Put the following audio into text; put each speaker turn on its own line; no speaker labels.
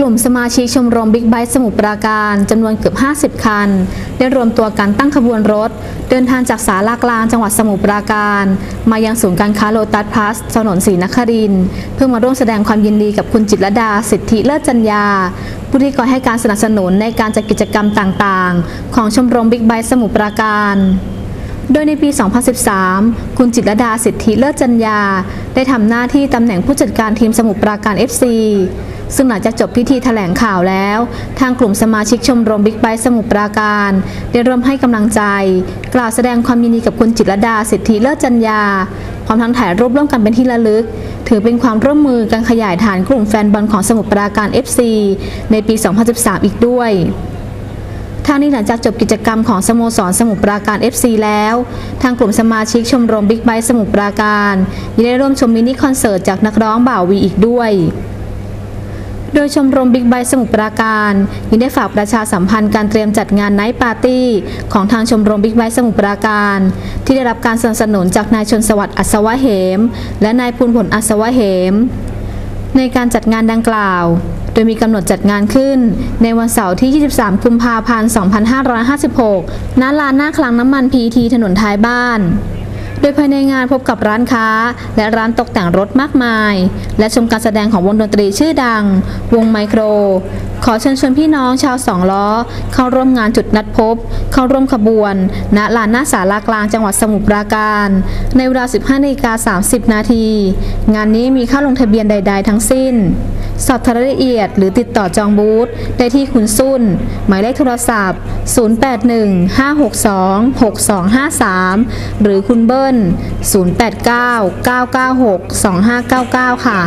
กลุ่มสมาชิกชมรมบิ๊กไบค์สมุทรปราการจำนวนเกือบ 50 คัน ได้รวมตัวกันตั้งขบวนรถ เดินทางจากสาลากลางจังหวัดสมุทรปราการ มายังศูนย์การค้าโลตัสพลัสถนนศรีนคริน เพื่อมาร่วมแสดงความยินดีกับคุณจิตรดา สิทธิเลิศจัญญาผู้ที่คอยให้การสนับสนุนในการจัดกิจกรรมต่างๆ ของชมรมบิ๊กไบค์สมุทรปราการโดยในปี 2013 คุณจิตรดาสิทธิเลิศจัญญา ได้ทำหน้าที่ตำแหน่งผู้จัดการทีมสมุทรปราการ FC ซึ่งหลังจากจบพิธีแถลงข่าวแล้ว ทางกลุ่มสมาชิกชมรมบิ๊กไบค์สมุทรปราการ ได้ร่วมให้กำลังใจ กล่าวแสดงความยินดีกับคุณจิตรดาสิทธิเลิศจัญญาพร้อมทั้งถ่ายรูปร่วมกันเป็นที่ระลึก ถือเป็นความร่วมมือการขยายฐานกลุ่มแฟนบอลของสมุทรปราการ FC ในปี 2013 อีกด้วยทางนี้หลังจากจบกิจกรรมของสโมสรสมุทรปราการ FC แล้ว ทางกลุ่มสมาชิกชมรมบิ๊กไบค์สมุทรปราการยังได้ร่วมชมมินิคอนเสิร์ตจากนักร้องบ่าววีอีกด้วย โดยชมรมบิ๊กไบค์สมุทรปราการยังได้ฝากประชาสัมพันธ์การเตรียมจัดงานไนท์ปาร์ตี้ของทางชมรมบิ๊กไบค์สมุทรปราการ ที่ได้รับการสนับสนุนจากนายชนสวัสดิ์อัศวะเหม และนายภูลผลอัศวะเหม ในการจัดงานดังกล่าว โดยมีกำหนดจัดงานขึ้น ในวันเสาร์ที่ 23 กุมภาพันธ์ 2556 ณ ลานหน้าคลังน้ำมันพีทีถนนท้ายบ้าน โดยภายในงานพบกับร้านค้า และร้านตกแต่งรถมากมาย และชมการแสดงของวงดนตรีชื่อดัง วงไมโคร ขอเชิญชวนพี่น้องชาวสองล้อ เข้าร่วมงานจุดนัดพบ เข้าร่วมขบวน ณ ลานหน้าศาลากลางจังหวัดสมุทรปราการ ในเวลา 15นาฬิกา30 นาที งานนี้มีค่าลงทะเบียนใด ๆ ทั้งสิ้น สอบถามรายละเอียดหรือติดต่อจองบูธได้ที่คุณซุ่น หมายเลขโทรศัพท์ 0815626253 หรือคุณเบิ้ล 0899962599 ค่ะ